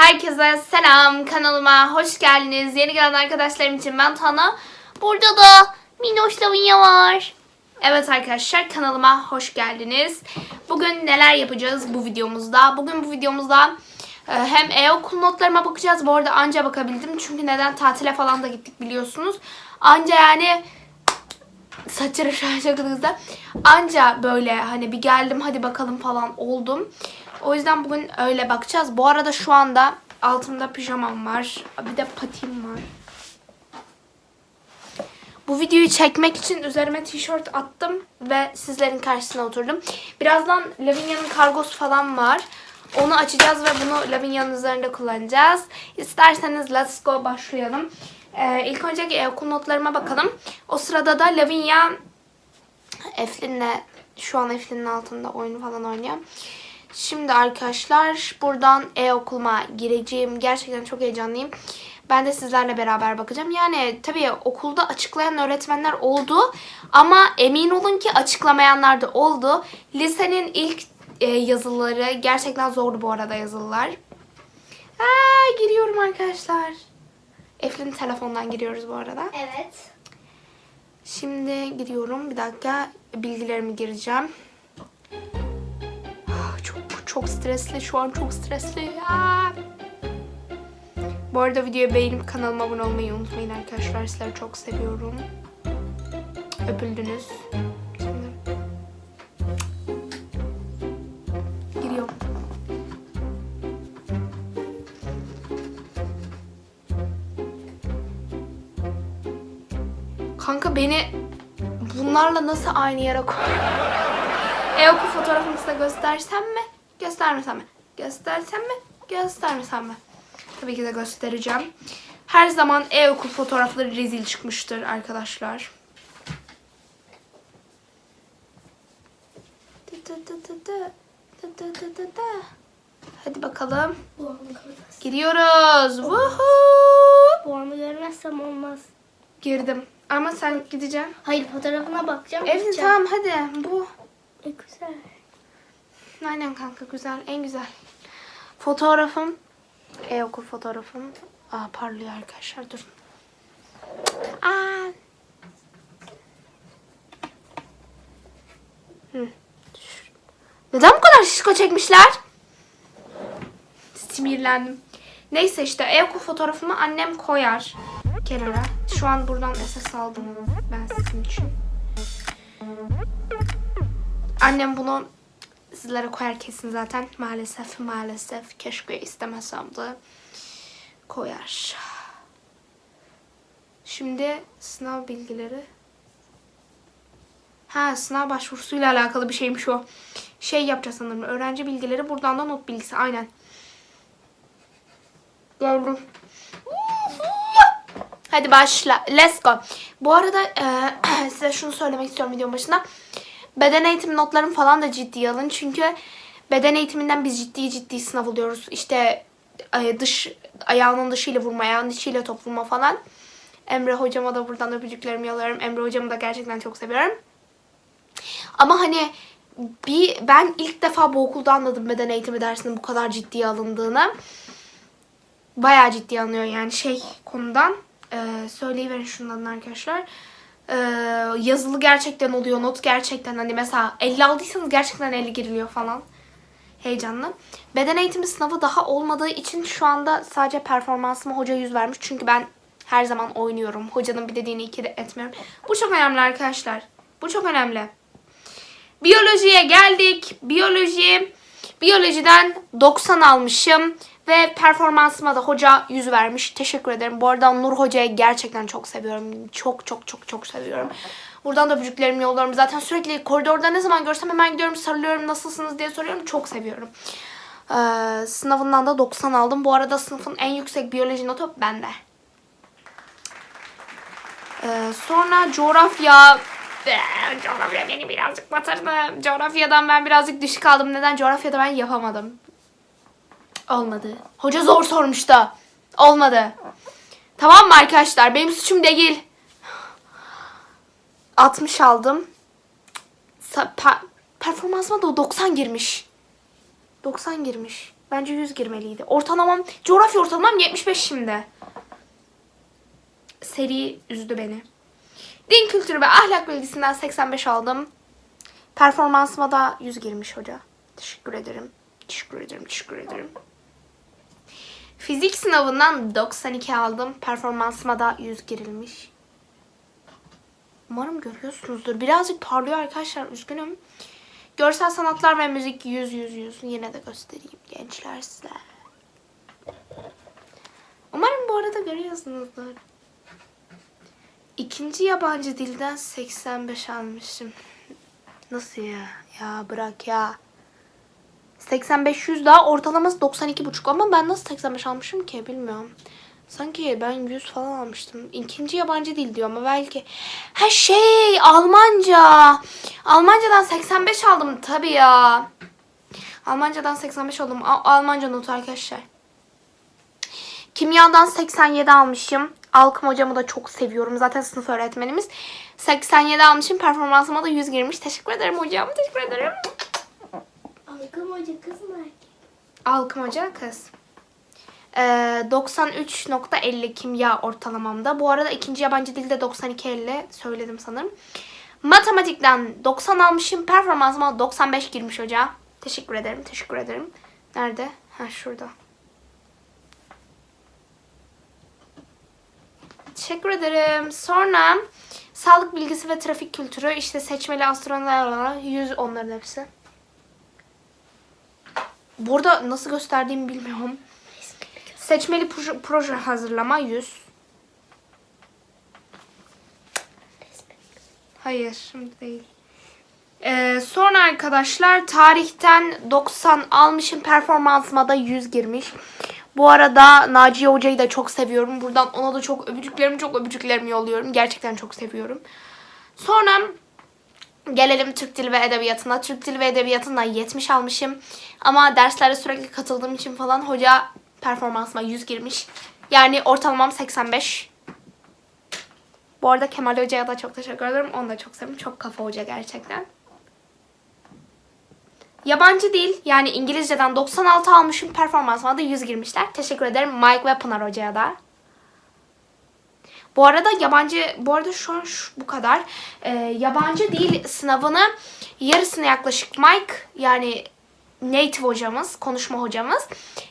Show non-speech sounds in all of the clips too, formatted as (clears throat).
Herkese selam kanalıma hoş geldiniz. Yeni gelen arkadaşlarım için ben Tana. Burada da Minoş Lavinya var. Evet arkadaşlar kanalıma hoş geldiniz. Bugün neler yapacağız bu videomuzda? Bugün bu videomuzda e, hem e-okul notlarıma bakacağız. Bu arada anca bakabildim. Çünkü neden tatile falan da gittik biliyorsunuz. Anca yani saçları hızlı. Anca böyle hani bir geldim hadi bakalım falan oldum. O yüzden bugün öyle bakacağız. Bu arada şu anda altımda pijamam var. Bir de patim var. Bu videoyu çekmek için üzerime tişört attım ve sizlerin karşısına oturdum. Birazdan Lavinia'nın kargosu falan var. Onu açacağız ve bunu Lavinia'nın üzerinde kullanacağız. İsterseniz let's go başlayalım. Ee, ilk önce e-okul notlarıma bakalım. O sırada da Lavinia Eflin'le şu an Eflin'in altında oyunu falan oynuyor. Şimdi arkadaşlar buradan e-okuluma gireceğim. Gerçekten çok heyecanlıyım. Ben de sizlerle beraber bakacağım. Yani tabii okulda açıklayan öğretmenler oldu. Ama emin olun ki açıklamayanlar da oldu. Lisenin ilk e, yazıları gerçekten zordu bu arada yazılılar. Aa, giriyorum arkadaşlar. Eflin telefondan giriyoruz bu arada. Evet. Şimdi gidiyorum. Bir dakika bilgilerimi gireceğim. Ah, Çok çok stresli. Şu an çok stresli. Aa! Bu arada videoyu beğenip kanalıma abone olmayı unutmayın arkadaşlar. Sizleri çok seviyorum. Öpüldünüz. Bunlarla nasıl aynı yere koy? E-okul fotoğrafımı size göstersem mi? Göstermesem mi? Göstersem mi? Göstermesem mi? Tabii ki de göstereceğim. Her zaman e-okul fotoğrafları rezil çıkmıştır arkadaşlar. Hadi bakalım. Gidiyoruz. Woohoo! Bu anı görmezsem olmaz. Girdim. Ama sen gideceksin. Hayır fotoğrafına bakacağım. Evin gideceğim. tamam hadi. Bu. E, güzel. Aynen kanka güzel. En güzel. Fotoğrafım. E-okul fotoğrafım. Aa parlıyor arkadaşlar. Dur. Aa. Hı. Neden bu kadar şişko çekmişler? Sinirlendim. Neyse işte e-okul fotoğrafımı annem koyar kenara. Şu an buradan SS aldım ben sizin için. Annem bunu sizlere koyar kesin zaten. Maalesef maalesef keşke istemesem de koyar. Şimdi sınav bilgileri. Ha sınav başvurusuyla alakalı bir şeymiş o. Şey yapacağız sanırım. Öğrenci bilgileri buradan da not bilgisi. Aynen. Geldim. Hadi başla. Let's go. Bu arada e, (clears throat) size şunu söylemek istiyorum videonun başında. Beden eğitimi notlarım falan da ciddiye alın. Çünkü beden eğitiminden biz ciddi ciddi sınav alıyoruz. İşte e, dış ayağının dışıyla vurma, ayağının içiyle top vurma falan. Emre hocama da buradan öpücüklerimi yolluyorum. Emre hocamı da gerçekten çok seviyorum. Ama hani bir ben ilk defa bu okulda anladım beden eğitimi dersinin bu kadar ciddiye alındığını. Bayağı ciddiye alınıyor yani şey konudan. Ee, söyleyiverin şundan arkadaşlar. Ee, yazılı gerçekten oluyor. Not gerçekten hani mesela 50 aldıysanız gerçekten 50 giriliyor falan. Heyecanlı. Beden eğitimi sınavı daha olmadığı için şu anda sadece performansıma hoca yüz vermiş. Çünkü ben her zaman oynuyorum. Hocanın bir dediğini iki de etmiyorum. Bu çok önemli arkadaşlar. Bu çok önemli. Biyolojiye geldik. Biyoloji. Biyolojiden 90 almışım. Ve performansıma da hoca yüz vermiş. Teşekkür ederim. Bu arada Nur Hoca'yı gerçekten çok seviyorum. Çok çok çok çok seviyorum. Buradan da öpücüklerimi yolluyorum. Zaten sürekli koridorda ne zaman görsem hemen gidiyorum sarılıyorum. Nasılsınız diye soruyorum. Çok seviyorum. Ee, sınavından da 90 aldım. Bu arada sınıfın en yüksek biyoloji notu bende. Ee, sonra coğrafya Ee, coğrafya beni birazcık batırdı. Coğrafyadan ben birazcık düşük aldım. Neden? Coğrafyada ben yapamadım. Olmadı. Hoca zor sormuş da. Olmadı. Tamam mı arkadaşlar? Benim suçum değil. 60 aldım. Performansıma da 90 girmiş. 90 girmiş. Bence 100 girmeliydi. Ortalamam, coğrafya ortalamam 75 şimdi. Seri üzdü beni. Din kültürü ve ahlak bilgisinden 85 aldım. Performansıma da 100 girmiş hoca. Teşekkür ederim. Teşekkür ederim. Teşekkür ederim. Fizik sınavından 92 aldım. Performansıma da 100 girilmiş. Umarım görüyorsunuzdur. Birazcık parlıyor arkadaşlar. Üzgünüm. Görsel sanatlar ve müzik 100 100 100. Yine de göstereyim gençler size. Umarım bu arada görüyorsunuzdur. İkinci yabancı dilden 85 almışım. Nasıl ya? Ya bırak ya. 85 100 daha ortalaması 92,5 ama ben nasıl 85 almışım ki bilmiyorum. Sanki ben 100 falan almıştım. İkinci yabancı dil diyor ama belki. Ha şey Almanca. Almancadan 85 aldım tabii ya. Almancadan 85 aldım. Al- Almanca notu arkadaşlar. Kimyadan 87 almışım. Alkım hocamı da çok seviyorum. Zaten sınıf öğretmenimiz. 87 almışım. Performansıma da 100 girmiş. Teşekkür ederim hocam. Teşekkür ederim. Alkım hoca kız mı erkek? Alkım hoca kız. Ee, 93.50 kimya ortalamamda. Bu arada ikinci yabancı dilde 92.50 söyledim sanırım. Matematikten 90 almışım. Performansıma 95 girmiş hoca. Teşekkür ederim. Teşekkür ederim. Nerede? Ha şurada. Teşekkür ederim. Sonra sağlık bilgisi ve trafik kültürü işte seçmeli astronomlar 100 onların hepsi. Burada nasıl gösterdiğimi bilmiyorum. Seçmeli proje, hazırlama 100. Hayır şimdi değil. Ee, sonra arkadaşlar tarihten 90 almışım performansıma da 100 girmiş. Bu arada Naciye Hoca'yı da çok seviyorum. Buradan ona da çok öpücüklerimi çok öpücüklerimi yolluyorum. Gerçekten çok seviyorum. Sonra Gelelim Türk Dili ve Edebiyatı'na. Türk Dili ve Edebiyatı'ndan 70 almışım. Ama derslere sürekli katıldığım için falan hoca performansıma 100 girmiş. Yani ortalamam 85. Bu arada Kemal Hoca'ya da çok teşekkür ederim. Onu da çok seviyorum. Çok kafa hoca gerçekten. Yabancı dil yani İngilizceden 96 almışım. Performansıma da 100 girmişler. Teşekkür ederim Mike ve Pınar Hoca'ya da. Bu arada yabancı, bu arada şu an şu, bu kadar. Ee, yabancı dil sınavını yarısını yaklaşık Mike yani native hocamız, konuşma hocamız.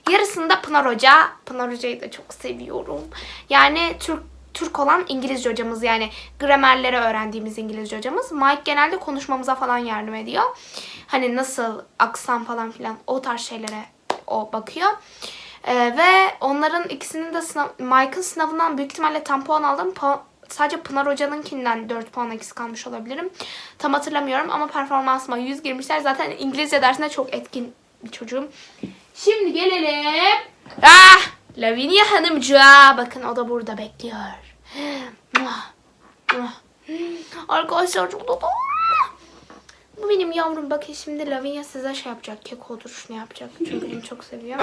Yarısını da Pınar Hoca. Pınar Hoca'yı da çok seviyorum. Yani Türk Türk olan İngilizce hocamız yani gramerleri öğrendiğimiz İngilizce hocamız. Mike genelde konuşmamıza falan yardım ediyor. Hani nasıl aksan falan filan o tarz şeylere o bakıyor. Ee, ve onların ikisinin de sınav, Mike'ın sınavından büyük ihtimalle tam puan aldım. Pa- sadece Pınar Hoca'nınkinden 4 puan eksik kalmış olabilirim. Tam hatırlamıyorum ama performansıma 100 girmişler. Zaten İngilizce dersinde çok etkin bir çocuğum. Şimdi gelelim. Ah! Lavinia Hanımcığa. Bakın o da burada bekliyor. (gasps) Arkadaşlar çok tatlı. Bu benim yavrum. Bakın şimdi Lavinia size şey yapacak. Kek oturuşunu yapacak. Çünkü beni çok seviyor.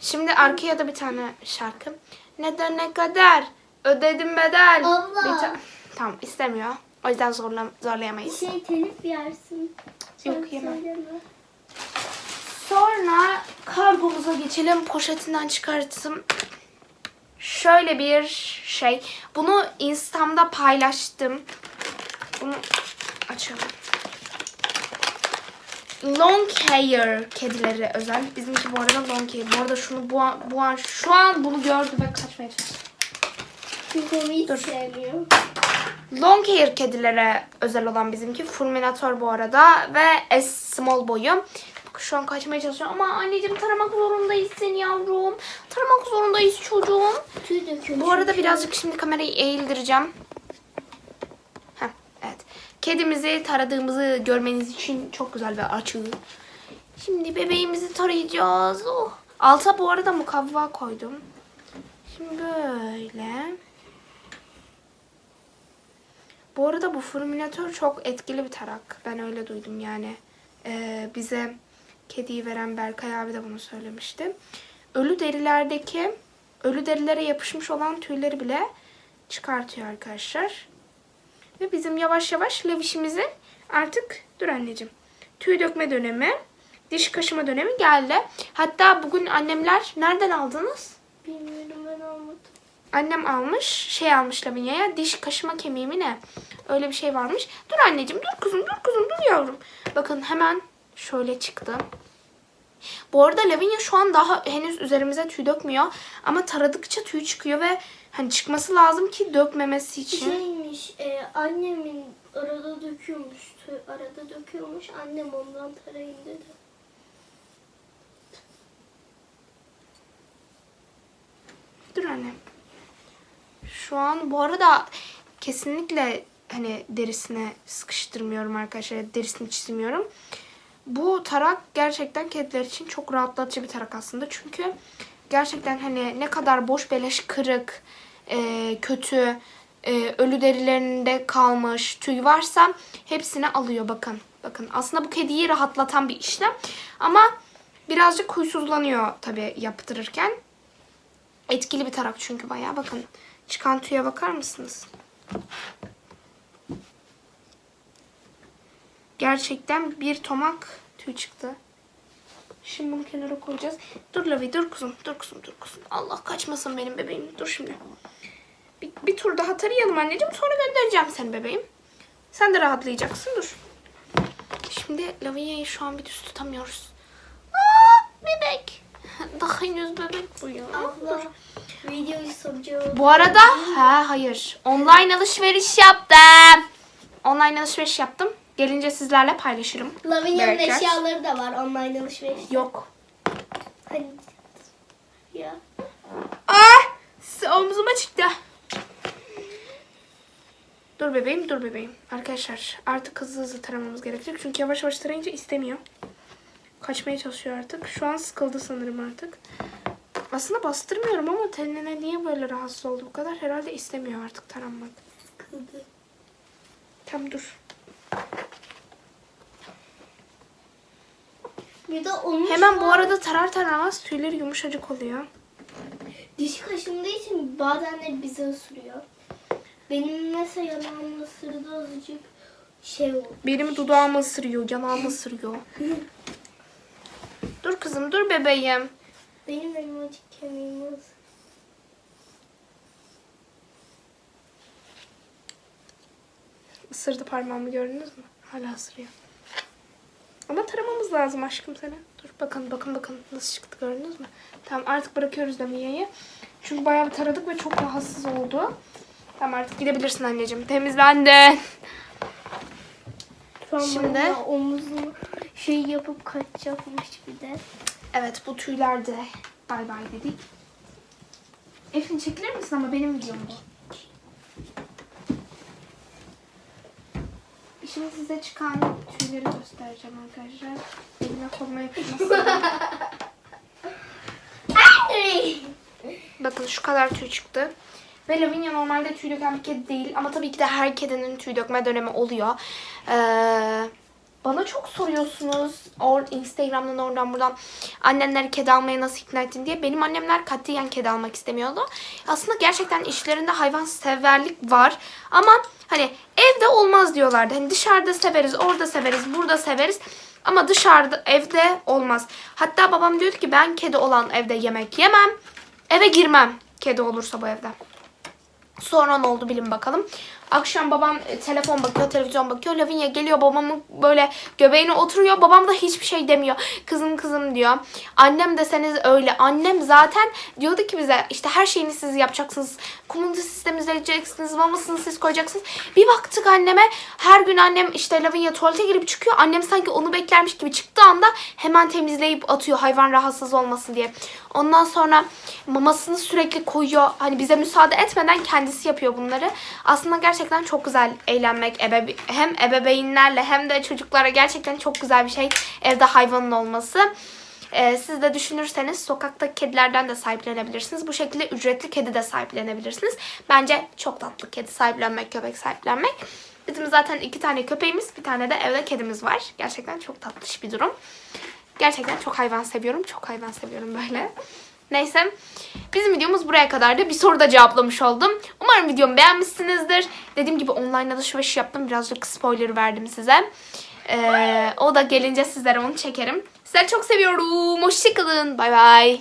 Şimdi arkaya da bir tane şarkı. Neden ne kadar ödedim bedel. Bir ta- tamam istemiyor. O yüzden zorla zorlayamayız. Şey telif yersin. Yok, yemem. söyleme. Sonra kargomuza geçelim. Poşetinden çıkarttım. Şöyle bir şey. Bunu Instagram'da paylaştım. Bunu açalım. Long hair kedileri özel. Bizimki bu arada long hair. Bu arada şunu bu an, bu an şu an bunu gördü ve kaçmaya çalıştı. Çünkü onu hiç Dur. sevmiyor. Long hair kedilere özel olan bizimki. Fulminator bu arada ve S small boyu. Şu an kaçmaya çalışıyor ama anneciğim taramak zorundayız seni yavrum. Taramak zorundayız çocuğum. Tüy döküyor. Bu arada birazcık şimdi kamerayı eğildireceğim. Heh, evet. Kedimizi taradığımızı görmeniz için çok güzel bir açı. Şimdi bebeğimizi tarayacağız. Oh. Alta bu arada mukavva koydum. Şimdi böyle. Bu arada bu fulminatör çok etkili bir tarak. Ben öyle duydum yani. Ee, bize kediyi veren Berkay abi de bunu söylemişti. Ölü derilerdeki ölü derilere yapışmış olan tüyleri bile çıkartıyor arkadaşlar. Ve bizim yavaş yavaş levişimizi artık dur anneciğim. tüy dökme dönemi, diş kaşıma dönemi geldi. Hatta bugün annemler nereden aldınız? Bilmiyorum ben almadım. Annem almış, şey almış Lavinia'ya, diş kaşıma kemiği mi ne? Öyle bir şey varmış. Dur anneciğim, dur kızım, dur kızım, dur yavrum. Bakın hemen şöyle çıktı. Bu arada Lavinia şu an daha henüz üzerimize tüy dökmüyor. Ama taradıkça tüy çıkıyor ve hani çıkması lazım ki dökmemesi için. Şeymiş e, annemin arada döküyormuş. tüy- Arada döküyormuş. Annem ondan tarayın dedi. Dur anne. Şu an bu arada kesinlikle hani derisine sıkıştırmıyorum arkadaşlar. Derisini çizmiyorum. Bu tarak gerçekten kediler için çok rahatlatıcı bir tarak aslında. Çünkü gerçekten hani ne kadar boş beleş kırık, e, kötü, e, ölü derilerinde kalmış tüy varsa hepsini alıyor bakın. Bakın aslında bu kediyi rahatlatan bir işlem. Ama birazcık huysuzlanıyor tabii yaptırırken. Etkili bir tarak çünkü bayağı. Bakın çıkan tüye bakar mısınız? Gerçekten bir tomak tüy çıktı. Şimdi bunu kenara koyacağız. Dur Lavi dur kuzum. Dur kuzum dur kuzum. Allah kaçmasın benim bebeğim. Dur şimdi. Bir, bir tur daha tarayalım anneciğim. Sonra göndereceğim seni bebeğim. Sen de rahatlayacaksın. Dur. Şimdi Lavinia'yı şu an bir düz tutamıyoruz. Aa, bebek. (laughs) Daha henüz bebek bu ya. Abla videoyu soracağım. Bu arada ha hayır. Online alışveriş yaptım. Online alışveriş yaptım. Gelince sizlerle paylaşırım. Lavinia'nın Bebekler. eşyaları da var online alışveriş. Yok. Hani ya. Ah! Omzuma çıktı. Dur bebeğim, dur bebeğim. Arkadaşlar artık hızlı hızlı taramamız gerekecek. Çünkü yavaş yavaş tarayınca istemiyor. Kaçmaya çalışıyor artık. Şu an sıkıldı sanırım artık. Aslında bastırmıyorum ama tenine niye böyle rahatsız oldu bu kadar? Herhalde istemiyor artık taranmak. Sıkıldı. Tam dur. Bir de onun Hemen bu arada tarar taramaz tüyleri yumuşacık oluyor. diş kaşındığı için bazen de bizi ısırıyor. Benim mesela yanağımı ısırdı azıcık şey oldu. Benim dudağımı ısırıyor, yanağımı ısırıyor. (laughs) dur kızım, dur bebeğim. Benim elmacık kemiğimi ısırdı. Isırdı parmağımı gördünüz mü? Hala ısırıyor. Ama taramamız lazım aşkım seni. Dur bakın bakın bakın nasıl çıktı gördünüz mü? Tamam artık bırakıyoruz Lamia'yı. Çünkü bayağı bir taradık ve çok rahatsız oldu. Tamam artık gidebilirsin anneciğim. An Şimdi- omuzunu şey yapıp kaçacakmış bir de. Evet bu tüyler de bay bay dedik. Efrin çekilir misin ama benim videom bu. Şimdi size çıkan tüyleri göstereceğim arkadaşlar. Elime koluma yapışmasın. Bakın şu kadar tüy çıktı. Ve Lavinia normalde tüy döken bir kedi değil. Ama tabii ki de her kedinin tüy dökme dönemi oluyor. Ee, bana çok soruyorsunuz. Or, Instagram'dan oradan buradan. Annenleri kedi almaya nasıl ikna ettin diye. Benim annemler katiyen kedi almak istemiyordu. Aslında gerçekten işlerinde hayvan severlik var. Ama hani evde olmaz diyorlardı. Hani dışarıda severiz, orada severiz, burada severiz. Ama dışarıda evde olmaz. Hatta babam diyordu ki ben kedi olan evde yemek yemem. Eve girmem kedi olursa bu evde. Sonra ne oldu bilin bakalım. Akşam babam e, telefon bakıyor, televizyon bakıyor. Lavinia geliyor babamın böyle göbeğine oturuyor. Babam da hiçbir şey demiyor. Kızım kızım diyor. Annem deseniz öyle. Annem zaten diyordu ki bize işte her şeyini siz yapacaksınız. Kumanda sistemi izleyeceksiniz. Mamasını siz koyacaksınız. Bir baktık anneme. Her gün annem işte Lavinia tuvalete girip çıkıyor. Annem sanki onu beklermiş gibi çıktığı anda hemen temizleyip atıyor hayvan rahatsız olmasın diye. Ondan sonra mamasını sürekli koyuyor. Hani bize müsaade etmeden kendisi yapıyor bunları. Aslında gerçekten çok güzel eğlenmek. Ebebe hem ebeveynlerle hem de çocuklara gerçekten çok güzel bir şey evde hayvanın olması. Ee, siz de düşünürseniz sokaktaki kedilerden de sahiplenebilirsiniz. Bu şekilde ücretli kedi de sahiplenebilirsiniz. Bence çok tatlı kedi sahiplenmek, köpek sahiplenmek. Bizim zaten iki tane köpeğimiz, bir tane de evde kedimiz var. Gerçekten çok tatlış bir durum. Gerçekten çok hayvan seviyorum. Çok hayvan seviyorum böyle. Neyse. Bizim videomuz buraya kadardı. Bir soru da cevaplamış oldum. Umarım videomu beğenmişsinizdir. Dediğim gibi online alışveriş yaptım. Birazcık spoiler verdim size. Ee, o da gelince sizlere onu çekerim. Sizleri çok seviyorum. Hoşçakalın. Bay bay.